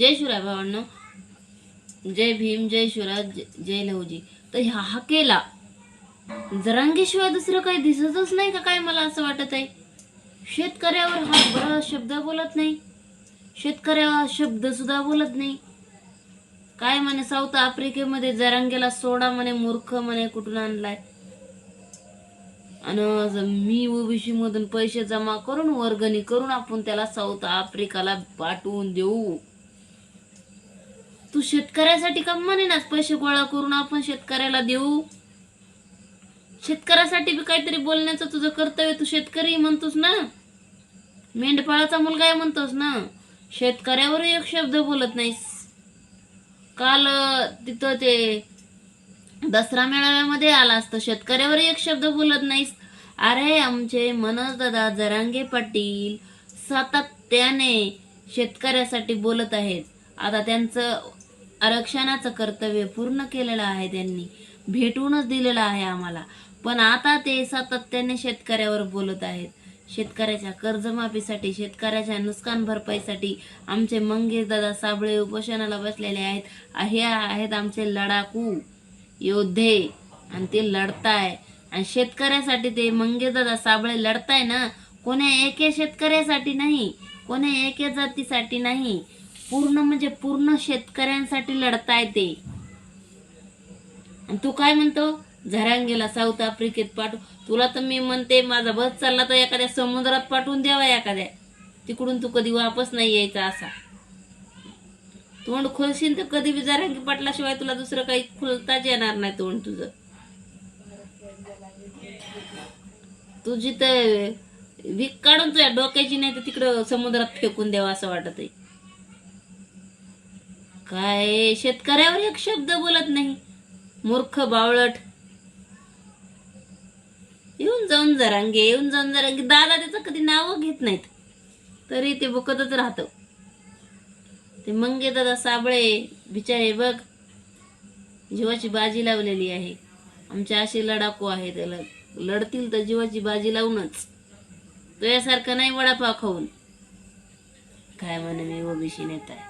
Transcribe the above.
जय शिवराय भावांनो. जय भीम जय शिवराय जय- लहूजी. तर ह्या हा केला जरांगीशिवाय दुसरं काही दिसतच नाही का काय मला असं वाटत आहे? शेतकऱ्यावर हा बरा शब्द बोलत नाही. शेतकऱ्यावर हा शब्द सुद्धा बोलत नाही. काय म्हणे साऊथ आफ्रिकेमध्ये जरांगेला सोडा म्हणे मूर्ख म्हणे कुठून आणलाय? आणि मी ओबीसी मधून पैसे जमा करून वर्गणी करून आपण त्याला साऊथ आफ्रिकाला पाठवून देऊ. तू शेतकऱ्यासाठी का ना पैसे गोळा करून आपण शेतकऱ्याला देऊ? शेतकऱ्यासाठी बी काहीतरी बोलण्याचं तुझं कर्तव्य तू शेतकरी म्हणतोस ना. मेंढपाळाचा मुलगा आहे म्हणतोस ना. शेतकऱ्यावर एक शब्द बोलत नाहीस. काल तिथं ते दसरा मेळाव्यामध्ये आला असतं. शेतकऱ्यावर एक शब्द बोलत नाहीस. अरे आमचे मनोज दादा जरांगे पाटील सातत्याने शेतकऱ्यासाठी बोलत आहेत. आता त्यांचं आरक्षणाचं कर्तव्य पूर्ण केलेलं आहे त्यांनी. भेटूनच दिलेलं आहे आम्हाला. पण आता ते सातत्याने शेतकऱ्यावर बोलत आहेत. शेतकऱ्याच्या कर्जमाफीसाठी शेतकऱ्याच्या नुकसान भरपाईसाठी आमचे मंगेश दादा साबळे उपोषणाला बसलेले आहेत. हे आहेत आमचे लडाकू योद्धे. आणि ते लढताय. आणि शेतकऱ्यासाठी ते मंगेशदादा साबळे लढताय ना? कोण्या एके शेतकऱ्यासाठी नाही. कोण्या एके जातीसाठी नाही. पूर्ण म्हणजे पूर्ण शेतकऱ्यांसाठी लढताय ते. आणि तू काय म्हणतो? झरांगेला साऊथ आफ्रिकेत पाठव. तुला तर मी म्हणते माझा बस चालला तर एखाद्या समुद्रात पाठवून द्यावा एखाद्या. तिकडून तू कधी वापस नाही यायचा असा. तोंड खोलशील तर कधी बी जरांगी पाटल्याशिवाय तुला दुसरं काही खुलताच येणार नाही तोंड तुझं. तुझी तर विक काढून तुझ्या डोक्याची नाही तर तिकडं समुद्रात फेकून द्यावा असं वाटत आहे काय? शेतकऱ्यावर एक शब्द बोलत नाही. मूर्ख बावळट. येऊन जाऊन जरांगे येऊन जाऊन जरांगे. दादा त्याचं कधी नाव घेत नाहीत. तरी ते बुकतच राहतं. ते मंगे दादा साबळे बिचारे बघ जीवाची बाजी लावलेली आहे. आमच्या असे लढाकू आहे त्याला लढतील तर जीवाची बाजी लावूनच. तुझ्यासारखं नाही वडापाव खाऊन. काय म्हणे मी ओबीसी नेता आहे